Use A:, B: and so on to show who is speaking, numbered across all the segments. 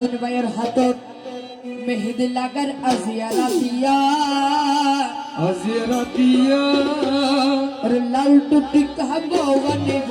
A: ভাইয়ের হাতত মেহেদি লাগার
B: আজিয়ারা দিয়া। আজিয়ারা দিয়া।
A: লাল টুটি কাহা গোয়া নেব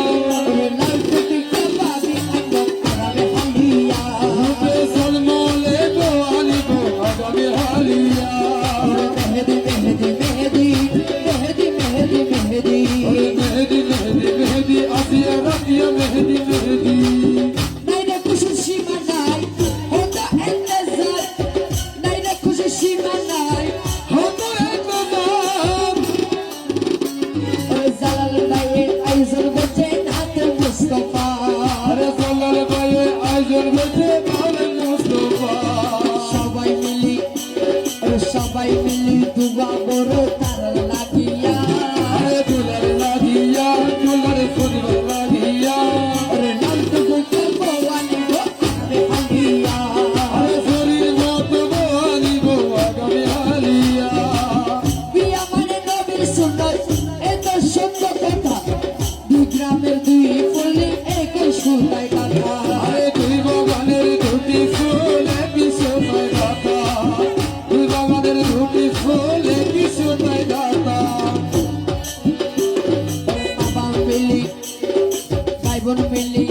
A: গ্রামের দুই ফুলে একে শোনায় কথা।
B: আরে দুই বাগানের দুটি ফুল একই শোনায় কথা। দুই বাগানের দুটি ফুল একই শোনায় কথা।
A: বাবা মিলি ভাই মিলি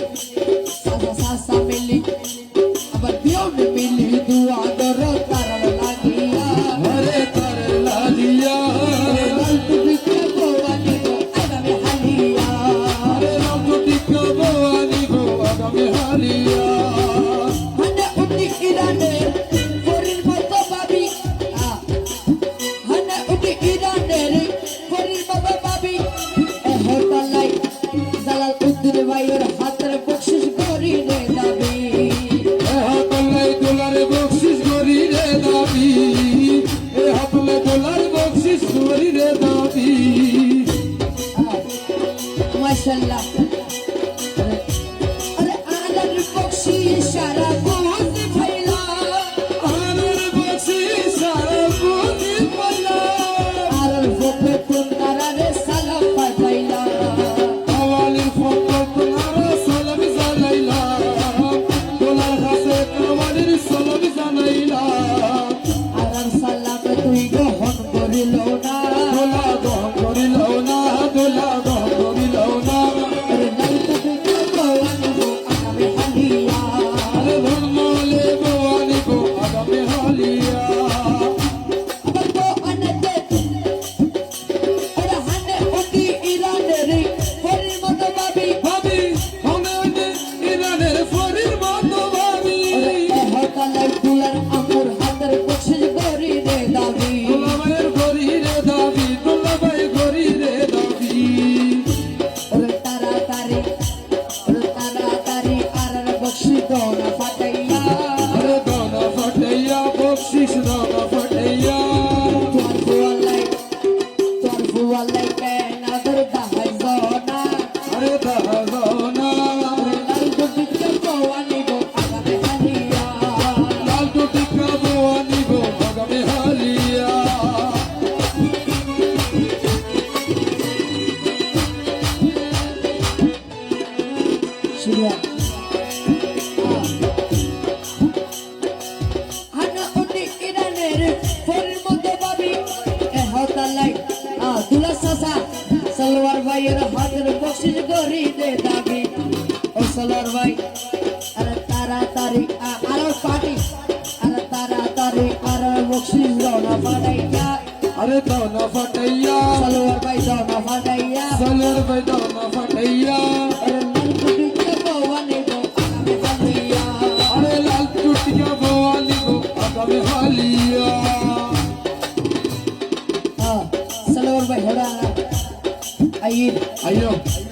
A: Masha'Allah. সলওয়ার ভাইয়ের হাতের বক্সিস গড়ি দে দাবি। ও সলওয়ার ভাই আরে তাড়াতাড়ি আরও পাটি। আরে তাড়াতাড়ি আরও বক্সিস দোনা ফাটাইয়া।
B: আরে দোনা ফাটাইয়া।
A: সলওয়ার ভাই দোনা ফাটাইয়া।
B: সলওয়ার ভাই দোনা ফাটাইয়া।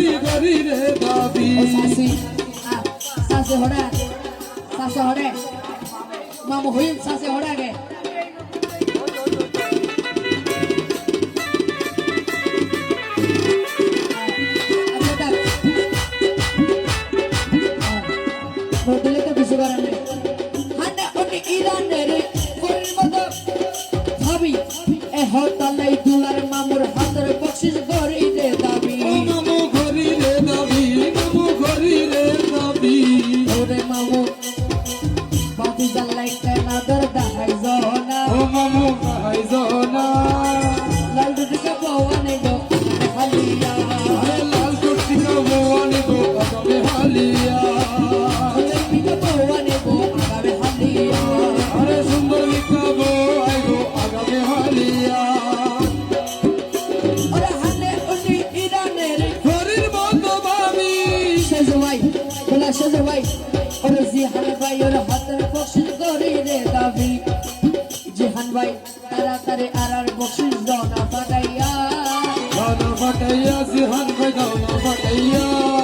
B: শাসি করি রে
A: বাবি শাসি শাসে হড়া শাসে হড়ে মামু হইল শাসে হড়া গে
B: জমাই খোলাসে জমাই
A: ওরে জিহান ভাই, ওর হাতের বকশিস করি রে দাবি। জিহান ভাই, তাড়াতাড়ি আর আর বকশিস দাও না ফাটাইয়া।
B: দাও না ফাটাইয়া, জিহান ভাই দাও না ফাটাইয়া।